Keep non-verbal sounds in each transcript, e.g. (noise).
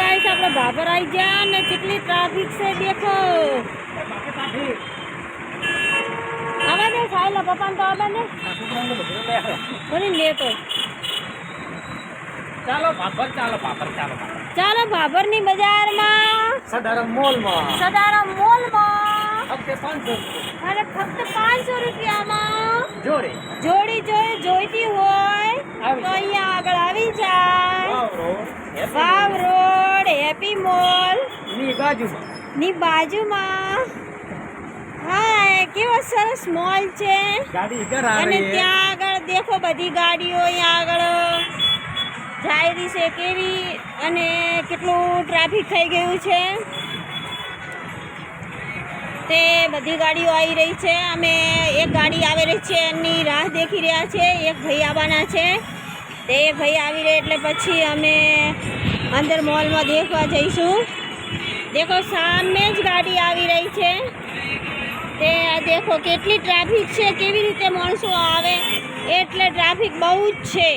Guys આપણે ભાભર આવી ગયા ને કેટલી ટ્રાફિક છે દેખો. આવે ને સાહેલા પપ્પા તો આવે ને કોની લેતો ચાલો ભાભર ચાલો ભાભર ચાલો ભાભર. ની બજારમાં સદારામ મોલમાં. સદારા મોલમાં. હપ્તે પાંચસો રૂપિયા. અને ફક્ત પાંચસો રૂપિયામાં. જોડે. જોડી જોઈ જોઈતી હોય તો અહીંયા આગળ આવી જાય. વાવ રોડ. હેપી મોલની બાજુમાં. ની બાજુમાં. હા કેવો સરસ મોલ છે. અને ત્યાં આગળ દેખો બધી ગાડીઓ અહીંયા આગળ. જાય રહી છે કેવી અને કેટલું ટ્રાફિક થઈ ગયું છે. તે બધી ગાડીઓ આવી રહી છે. અમે એક ગાડી આવી રહી છે. એની રાહ દેખી રહ્યા છે. એક ભાઈ આવવાના છે. તે ભાઈ આવી રહે એટલે પછી અમે અંદર મોલમાં દેખવા જઈશું. દેખો, સામે જ ગાડી આવી રહી છે. તે દેખો, કેટલી ટ્રાફિક છે, કેવી રીતે માણસો આવે, એટલે ટ્રાફિક બહુ જ છે.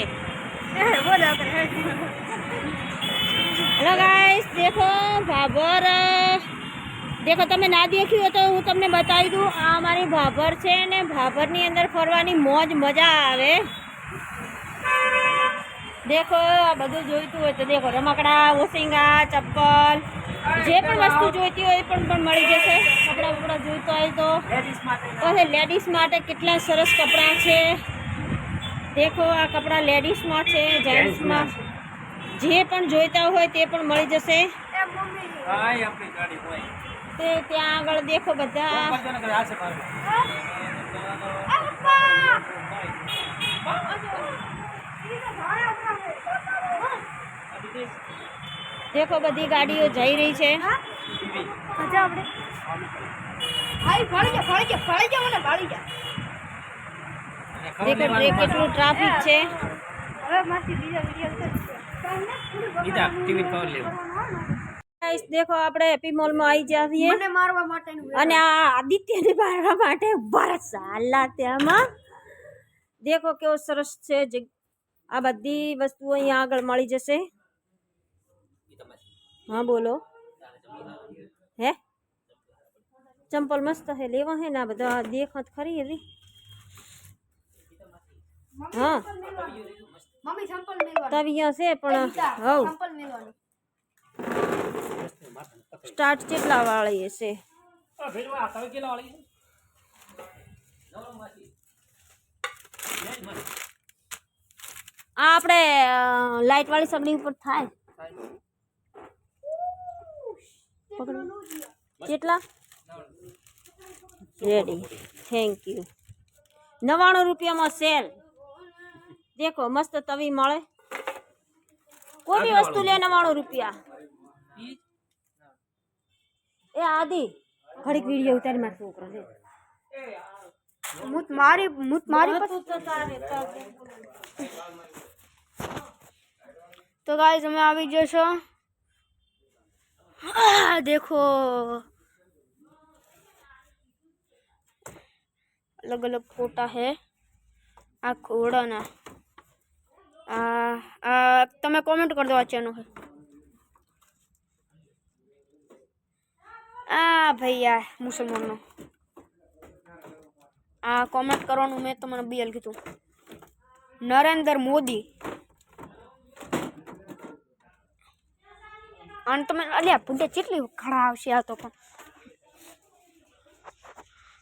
હેલો દેખો, ભાભર દેખો, તમે ના દેખ્યું હોય તો હું તમને બતાવી દઉં, આ અમારી ભાભર છે ને, ભાભરની અંદર ફરવાની મોજ મજા આવે. દેખો આ બધું જોઈતું હોય તો દેખો રમકડા ઓસિંગા ચપ્પલ જે પણ વસ્તુ જોઈતી હોય એ પણ પણ મળી જશે. કપડાં બપડા જોઈતા હોય તો. પછી લેડીઝ માટે કેટલા સરસ કપડાં છે. દેખો આ કપડાં લેડીઝમાં છે જેન્ટ્સમાં જે પણ જોઈતા હોય તે પણ મળી જશે. તે ત્યાં આગળ દેખો બધા પંચનગર આ છે મારું. દેખો બધી ગાડીઓ જઈ રહી છે. અને દેખો કેટલું ટ્રાફિક છે. દેખો આપણે હેપી મોલમાં આવી ગયા છીએ અને આ આદિત્યને મારવા માટે બરસ હાલા ત્યાંમાં. દેખો કેવો સરસ છે આ બધી વસ્તુઓ અહીંયા આગળ મળી જશે. હા બોલો હે ચંપલ મસ્ત હે લેવા હે ને આ બધા દેખત ખરી એવી હા મમ્મી સંપલ મેળવાનું તવિયા છે પણ હવ સંપલ મેળવાનું સ્ટાર્ટ કેટલા વાળી હશે આ ભેટવા આ તમે કેટલા વાળી છે? આ આપણે લાઈટ વાળી સગડી ઉપર થાય પકડો. કેટલા? રેડી થેન્ક યુ નવ્વાણું રૂપિયામાં સેલ દેખો મસ્ત તવી મળે. કોઈ બી વસ્તુ લે નવ્વાણું રૂપિયા? એ આદિ. ઘડીક વીડિયો ઉતારી મારા છોકરો લે. મુત મારી મૂત મારી તો તારે તમે અમે આવી જશો. આહ, દેખો अलग अलग फोटा है આ ઘોડાના આ આ તમે કોમેન્ટ કરી દો આ ચેનો है આ ભૈયા મુસલમાનનો આ કોમેન્ટ કરવાનું મેં તમને બીએલ કીધું નરેન્દ્ર મોદી અને તમે અલ્યા ભૂંડે કેટલી ખરા આવશે આ તો પણ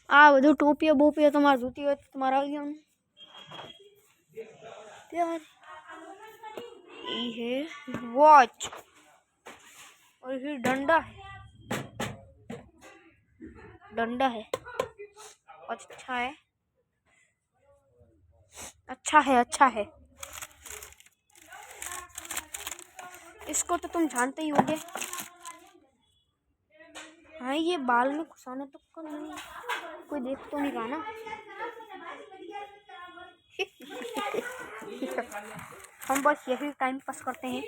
આ બધું ટોપીઓ બોપીઓ તમારે જોતી હોય તો તમારે આવી જવાનું प्यार ये है वॉच और ये डंडा है डंडा है अच्छा है अच्छा है अच्छा है इसको तो तुम जानते ही होगे। हाँ ये बाल में घुसाना तो को नहीं। कोई देख तो नहीं रहा ना। (laughs) हम बस यही टाइम पास करते हैं।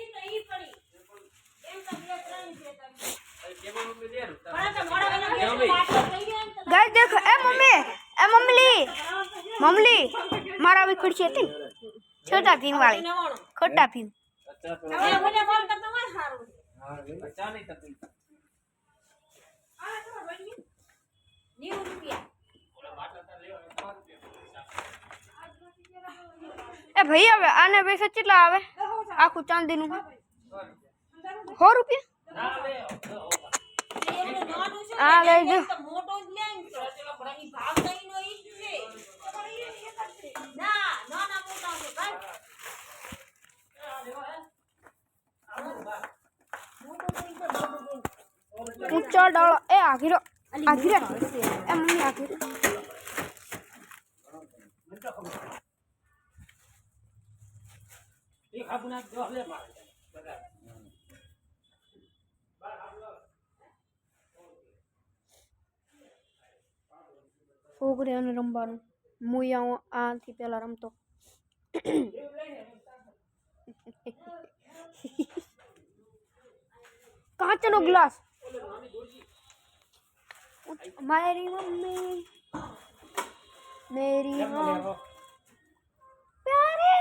गए देख, ए, मम्मी ए, मम्मी मम्मी मारा भी खुर्ची थी छोटा भीम वाली छोटा भीम। ખોટા ભીમ એ મને ફોન કરતો હોય સારું ચા નહીં થતી નેવું રૂપિયા એ ભાઈ હવે આને પૈસા કેટલા આવે આખું ચાંદીનું સો રૂપિયા ના લે એનું નાનું છે આ લઈ દો તો મોટો જ લે ને તો. પણ ઈ ભાવ દહીંનો ઈ જ છે. ના નાના મોટા છે ભાઈ ઊંચા ડાળો. એ આઘીરો. આઘીરે. એ મમ્મી આઘીરે. એક આપું ના મારે બધા છોકરી રમવાનું હું આથી પહેલા રમતો. कहा चलो ग्लास? मेरी मम्मी मेरी मम्मी। प्यारे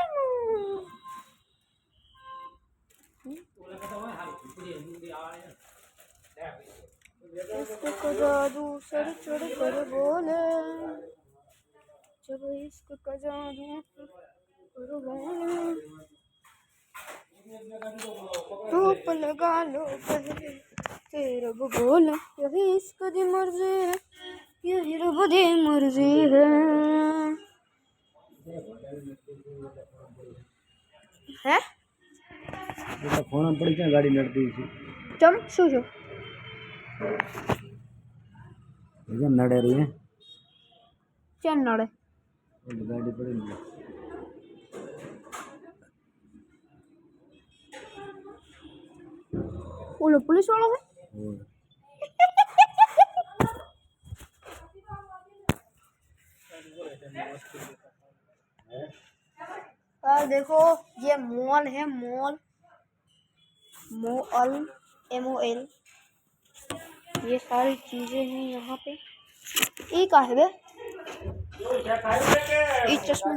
इसको तो जादू दूसरे चढ़ कर बोले। चलो इसको तो कजा कर बोले। धूप लगा लो पहले फिर रब बोले यही इसको दी मर्जी है यही रब दी मर्जी है है એટલે ફોન પડી ક્યાં ગાડી નડતી છે ચમ શું છો કેમ નડે રહી હે ચેન નડે ઓલી ગાડી પડી वो लोग पुलिस वालों में और देखो ये मॉल है mall mall M O L ये सारी चीज़ें हैं यहाँ पे ये का है बे चश्मा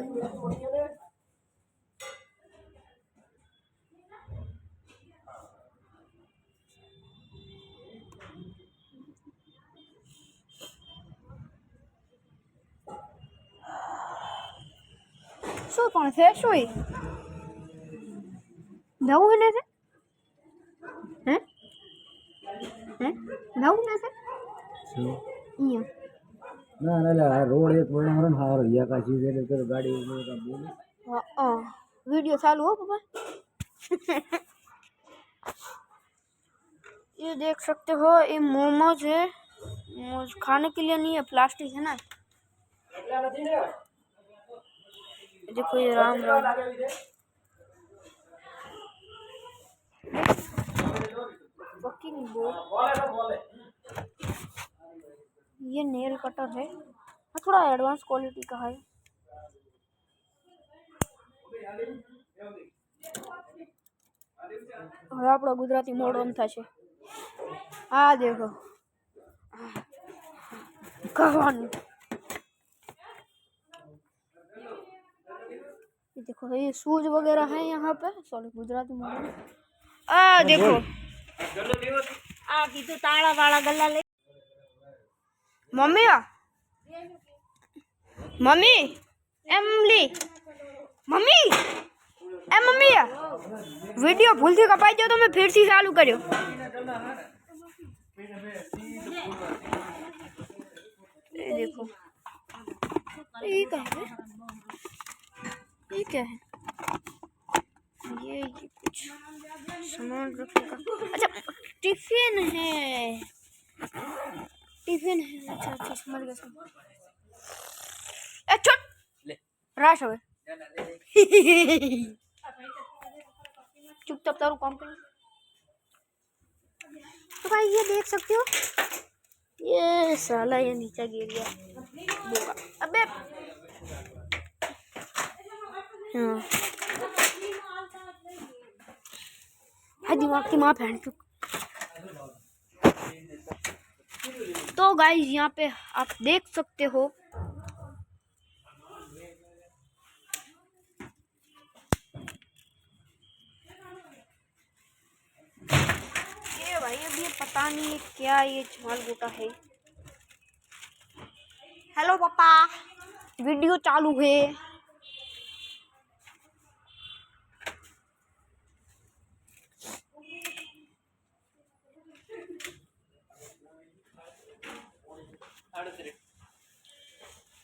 है। શું પણ છે શું એ નવું ને છે હે હે નવું ને છે શું? અહીંયા ના ના એટલે આ રોડ એક બનાવવાનો ને હારો યા કાશી છે એટલે ચલો ગાડી ઉપર કાં બોલે हाँ वीडियो चालू हो पापा ये देख सकते हो ये मोमोज है मोमोज खाने के लिए नहीं है प्लास्टिक है ना ये देखो ये राम राम fucking boat. ये नेल कटर है हाँ, थोड़ा एडवांस क्वालिटी का है હવે આપણો ગુજરાતી મોડ ઓન થશે આ દેખો કહેવાનું ये देखो ये सूज वगैरह है यहाँ पे सॉरी गुजरात में आ हाँ, देखो। आ तो ताड़ा वाला गला ले। मम्मी? मम्मी? एमली मम्मी। ए मम्मी। वीडियो भूल थी कपाई दो तो मैं फिर से चालू करियो। ये देखो। ये कहाँ है ये क्या है? ये ये कुछ सामान रखने का। अच्छा टिफ़िन है। टिफ़िन है। अच्छा अच्छा समझ गया छोट ले। राश હવે (laughs) चुपचाप तारू काम कर। तो भाई ये देख सकते हो? ये साला ये नीचे गिर गया। अबे हाँ। दिमाग की माँ पहन चुक। तो गाइस यहाँ पे आप देख सकते हो। ये भाई ये पता नहीं क्या ये छमाल गोटा है। हेलो पापा। वीडियो चालू है।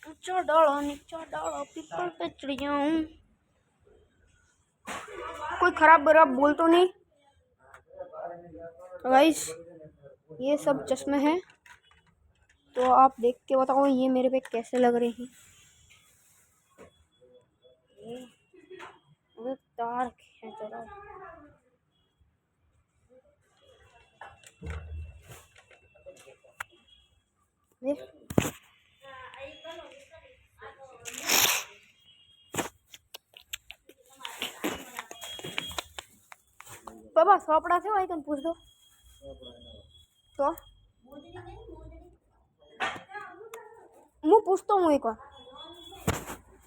ऊँचा डाला, नीचा डाला, पीपल पे चढ़ जाऊँ कोई खराब बराब बोल तो नहीं? तो गाइस ये सब चश्मे हैं। तो आप देख के बताओ, ये मेरे पे कैसे लग रहे हैं? तार खींच रहा है। देख બાબા સોપડા છે ભાઈ તને પૂછ દો તો હું પૂછતો હું એકવાર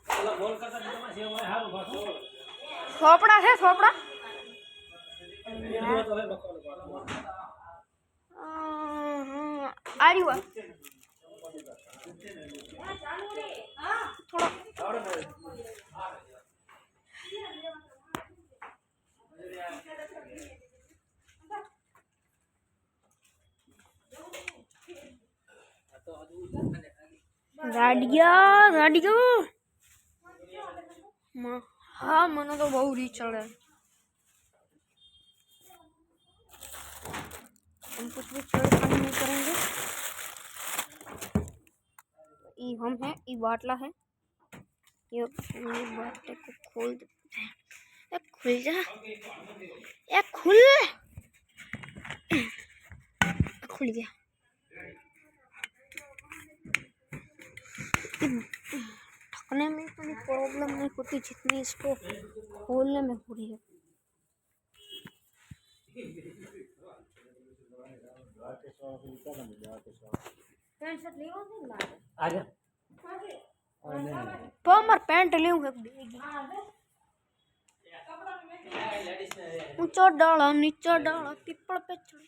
પેલા બોલ કરતા તમારે સેવ હોય સારું પાછું સોપડા છે સોપડા એનું તો હવે બકવાસ કરો. આ રહ્યું આ. થોડો રાડિયા રાડિયો મ- હા મને તો બહુ રીચ ચડે हम कुछ भी छेड़खानी नहीं करेंगे ये हम हैं ये बाटला है ये ये बाटले को खोल देते हैं ये खुल जा ये खुल खुल गया ढकने में इतनी प्रॉब्लम नहीं होती जितनी इसको खोलने में हो। रही है पर पैंट लेऊँगा ऊँचा डाला नीचा डाला पीपल पे चढ़ी।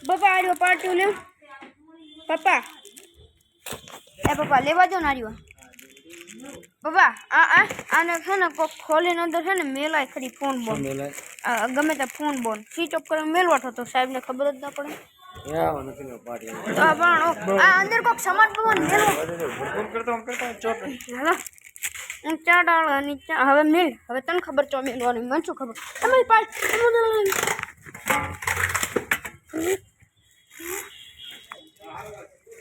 પપ્પા આર્યો પાર્ટી લે પપ્પા એ પપ્પા લેવા દો ને આર્યો પપ્પા આ આ આને છે ને કોક ખોલીને અંદર છે ને મેલાય ખરી ફોન બોન આ ગમે તે ફોન બોન સ્વિચ ઓફ કરીને મેલવાઠો તો સાહેબને ખબર જ ના પડે એ નથી પાર્ટી તો આ પણ ઓ, આ અંદર કોક સમાન પવન મેલવો ફોન કરતો આમ કરતો ચોટ હાલો ઊંચા ડાળ નીચા હવે મિલ હવે તને ખબર ચો મેલવાની મને શું ખબર તમે પાડ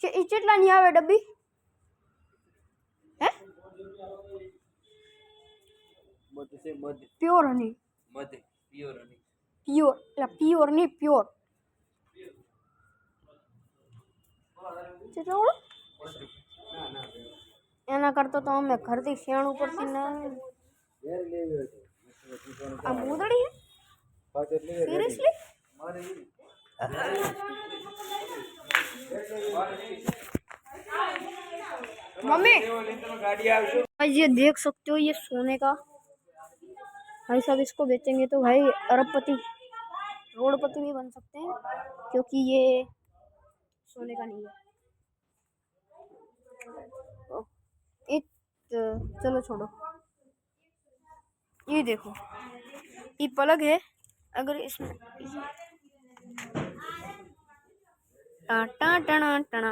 ચે- ઈ કેટલાની આવે ડબ્બી હે મધ છે મધ પ્યોર હની મધ પ્યોર અને પ્યોર એટલે પ્યોર નહીં પ્યોર ચેટલો એના કરતા તો અમે ઘરથી શેણ ઉપરથી ના ઘેર લેવી છે આ મૂદડી હે પાછળ લેવી સિરિયસલી मम्मी। ये देख सकते हो, ये सोने का। भाई साहब, इसको बेचेंगे तो भाई अरबपति रोडपति भी बन सकते हैं, क्योंकि ये सोने का नहीं है। इत चलो छोड़ो। ये देखो, ये पलग है, अगर इसमें टा टा टना टना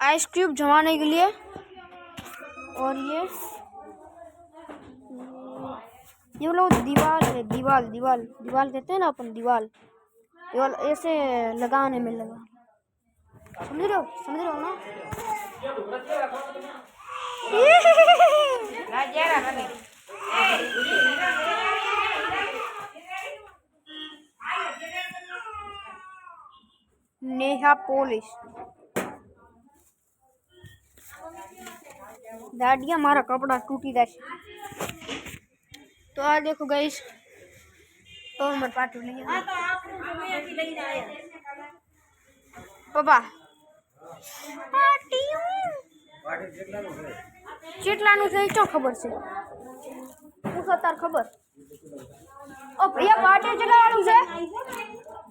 आइस क्यूब जमाने के लिए। और ये ये लोग दीवार है दीवार दीवार दीवार कहते हैं ना अपन दीवार दीवार ऐसे लगाने में लगा। समझ रहे हो? समझ रहे हो ना? (laughs) (laughs) नेहा पोलिश दाडिया मारा कपड़ा टूटी जाए तो आ देखो गाइस तो मत पाटू नहीं આ તો આપણું તમે અહીંયાથી લઈને આવ્યા પપ્પા કેટલાનું છે એ ચો ખબર છે પૂછો તાર ખબર ઓ ભૈયા પાટે કેટલા વાળું છે આ પાટે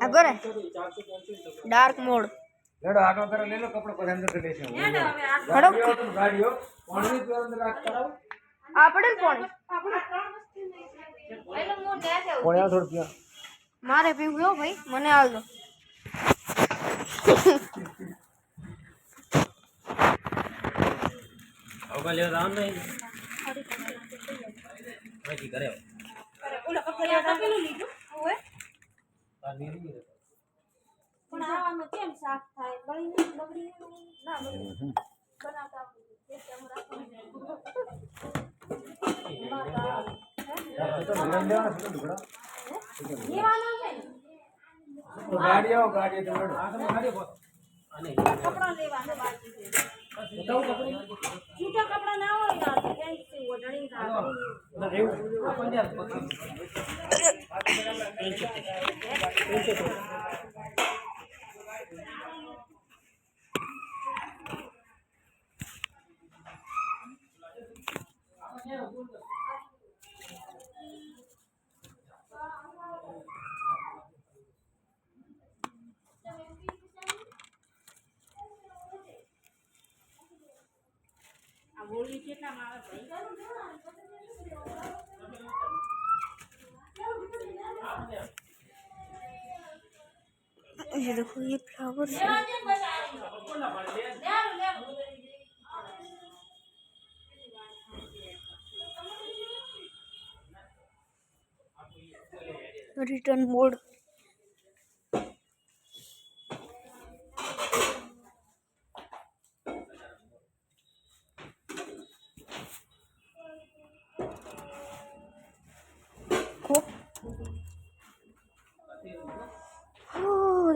આગળ ડાર્ક મોડ લેડો આગળ કરો લેલો કપડો પર અંદર કરી લેશે હડો ગાડીઓ પાણી પર અંદર રાખતા. આપણે પાણી આપણે થોડ પીવા મારે પીવું ગયો ભાઈ મને આવજો હવે લેવા રામ નહીં ઘરે લીધું? ઓએ પણ આવામાં કેમ શાક થાય? બળી કપડા લેવાનું બાકી છે. કપડા. ના હોય ઓઢણી 没有我们这怎么 ये देखो ये फ्लावर है रिटर्न मोड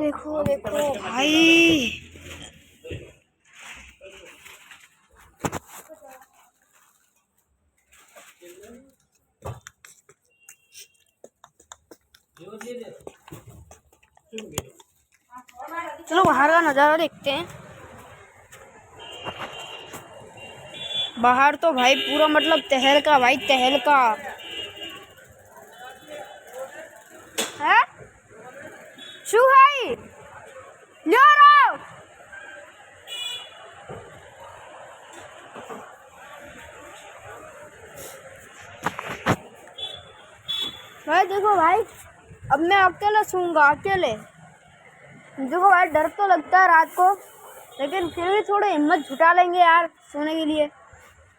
देखो देखो भाई। चलो बाहर का नज़ारा देखते हैं। बाहर तो भाई पूरा मतलब तहल का भाई तहलका है अब मैं अकेला सूँगा अकेले। देखो भाई, डर तो लगता है रात को, लेकिन फिर भी थोड़ी हिम्मत जुटा लेंगे यार सोने के लिए।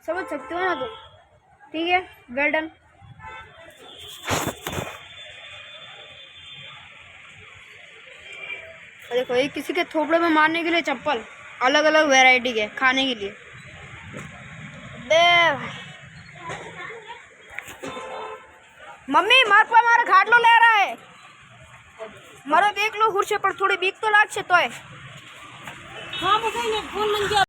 समझ सकते हो ना तुम? तो। ठीक है वेल डन देखो, ये किसी के थोपड़े में मारने के लिए चप्पल अलग अलग वैरायटी के, खाने के लिए। मम्मी, मार पर मारा, खाट लो, ले रहा है। મારો દેખ લો ખુરશે પણ થોડી બીક તો લાગશે તોય. હા હું કઈ ફોન મંગ્યો